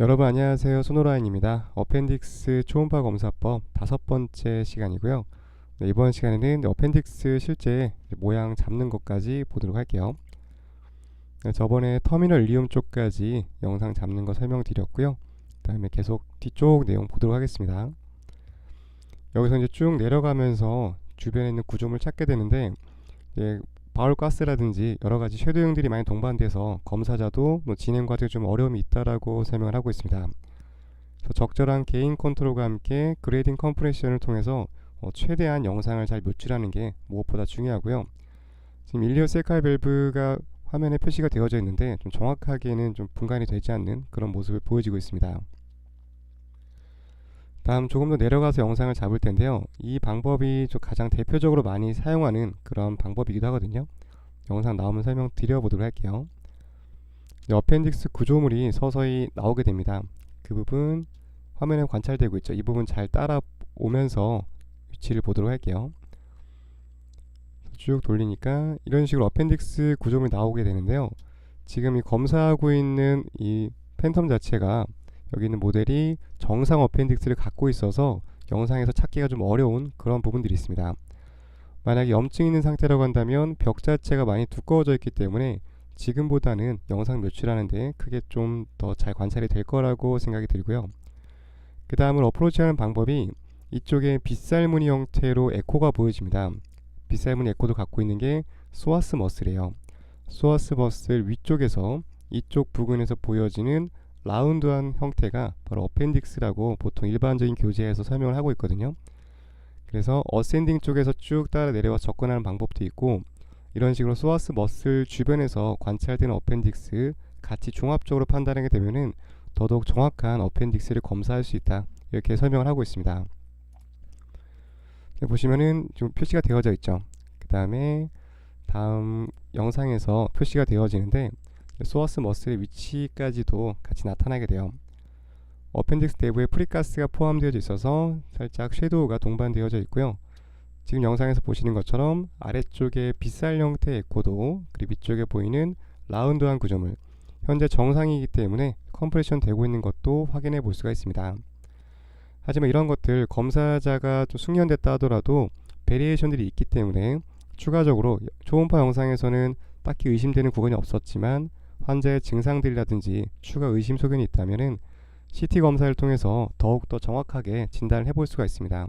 여러분 안녕하세요. 손호라인입니다. 어펜딕스 초음파 검사법 다섯 번째 시간이고요. 네, 이번 시간에는 어펜딕스 실제 모양 잡는 것까지 보도록 할게요. 네, 저번에 터미널 리움 쪽까지 영상 잡는 거 설명드렸고요. 그 다음에 계속 뒤쪽 내용 보도록 하겠습니다. 여기서 이제 쭉 내려가면서 주변에 있는 구조물 찾게 되는데 이제 바울가스라든지 여러 가지 쉐도잉들이 많이 동반돼서 검사자도 뭐 진행 과정에 좀 어려움이 있다라고 설명을 하고 있습니다. 적절한 개인 컨트롤과 함께 그레이딩 컴프레션을 통해서 어, 최대한 영상을 잘 묘출하는 게 무엇보다 중요하고요. 지금 일리오 세칼 밸브가 화면에 표시가 되어져 있는데 좀 정확하게는 좀 분간이 되지 않는 그런 모습을 보여지고 있습니다. 다음 조금 더 내려가서 영상을 잡을 텐데요. 이 방법이 좀 가장 대표적으로 많이 사용하는 그런 방법이기도 하거든요. 영상 나오면 설명 드려보도록 할게요. 어펜딕스 구조물이 서서히 나오게 됩니다. 그 부분 화면에 관찰되고 있죠. 이 부분 잘 따라오면서 위치를 보도록 할게요. 쭉 돌리니까 이런 식으로 어펜딕스 구조물이 나오게 되는데요. 지금 이 검사하고 있는 이 팬텀 자체가 여기 있는 모델이 정상 어펜딕스를 갖고 있어서 영상에서 찾기가 좀 어려운 그런 부분들이 있습니다. 만약에 염증이 있는 상태라고 한다면 벽 자체가 많이 두꺼워져 있기 때문에 지금보다는 영상 묘출하는데 크게 좀 더 잘 관찰이 될 거라고 생각이 들고요. 그 다음으로 어프로치하는 방법이 이쪽에 빗살무늬 형태로 에코가 보여집니다. 빗살무늬 에코도 갖고 있는 게 소아스 머슬이에요. 소아스 머슬 위쪽에서 이쪽 부근에서 보여지는 라운드한 형태가 바로 어펜딕스라고 보통 일반적인 교재에서 설명을 하고 있거든요. 그래서 어센딩 쪽에서 쭉 따라 내려와 접근하는 방법도 있고 이런 식으로 소아스 머슬 주변에서 관찰되는 어펜딕스 같이 종합적으로 판단하게 되면은 더더욱 정확한 어펜딕스를 검사할 수 있다 이렇게 설명을 하고 있습니다. 보시면은 좀 표시가 되어져 있죠. 그 다음에 다음 영상에서 표시가 되어지는데 소어스 머슬의 위치까지도 같이 나타나게 돼요. 어펜딕스 내부에 프리가스가 포함되어 있어서 살짝 섀도우가 동반되어져 있고요. 지금 영상에서 보시는 것처럼 아래쪽에 빗살 형태의 에코도 그리고 위쪽에 보이는 라운드한 구조물 현재 정상이기 때문에 컴프레션 되고 있는 것도 확인해 볼 수가 있습니다. 하지만 이런 것들 검사자가 좀 숙련됐다 하더라도 베리에이션들이 있기 때문에 추가적으로 초음파 영상에서는 딱히 의심되는 구간이 없었지만 환자의 증상들이라든지 추가 의심 소견이 있다면 CT 검사를 통해서 더욱더 정확하게 진단을 해볼 수가 있습니다.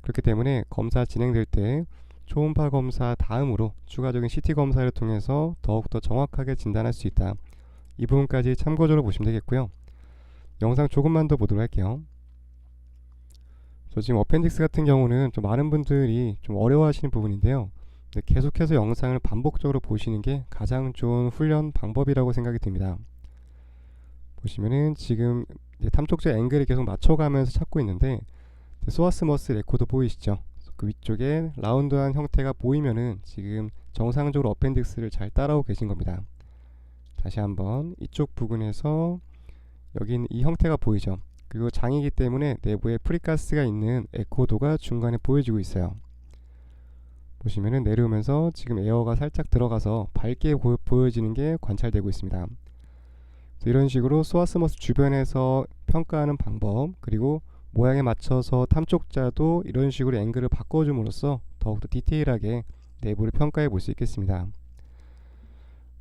그렇기 때문에 검사 진행될 때 초음파 검사 다음으로 추가적인 CT 검사를 통해서 더욱더 정확하게 진단할 수 있다. 이 부분까지 참고적으로 보시면 되겠고요. 영상 조금만 더 보도록 할게요. 저 지금 어펜딕스 같은 경우는 좀 많은 분들이 좀 어려워하시는 부분인데요. 네, 계속해서 영상을 반복적으로 보시는 게 가장 좋은 훈련 방법이라고 생각이 듭니다. 보시면은 지금 탐촉자 앵글을 계속 맞춰가면서 찾고 있는데 소아스 머스 레코드 보이시죠? 그 위쪽에 라운드한 형태가 보이면은 지금 정상적으로 어펜딕스를 잘 따라오고 계신 겁니다. 다시 한번 이쪽 부분에서 여기 있는 이 형태가 보이죠? 그리고 장이기 때문에 내부에 프리가스가 있는 에코도가 중간에 보여지고 있어요. 보시면은 내려오면서 지금 에어가 살짝 들어가서 밝게 보, 보여지는 게 관찰되고 있습니다. 이런 식으로 소아스머스 주변에서 평가하는 방법 그리고 모양에 맞춰서 탐촉자도 이런 식으로 앵글을 바꿔줌으로써 더욱더 디테일하게 내부를 평가해 볼 수 있겠습니다.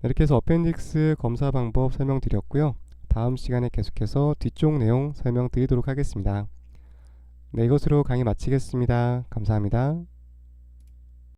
이렇게 해서 어펜딕스 검사 방법 설명드렸고요. 다음 시간에 계속해서 뒤쪽 내용 설명드리도록 하겠습니다. 네, 이것으로 강의 마치겠습니다. 감사합니다.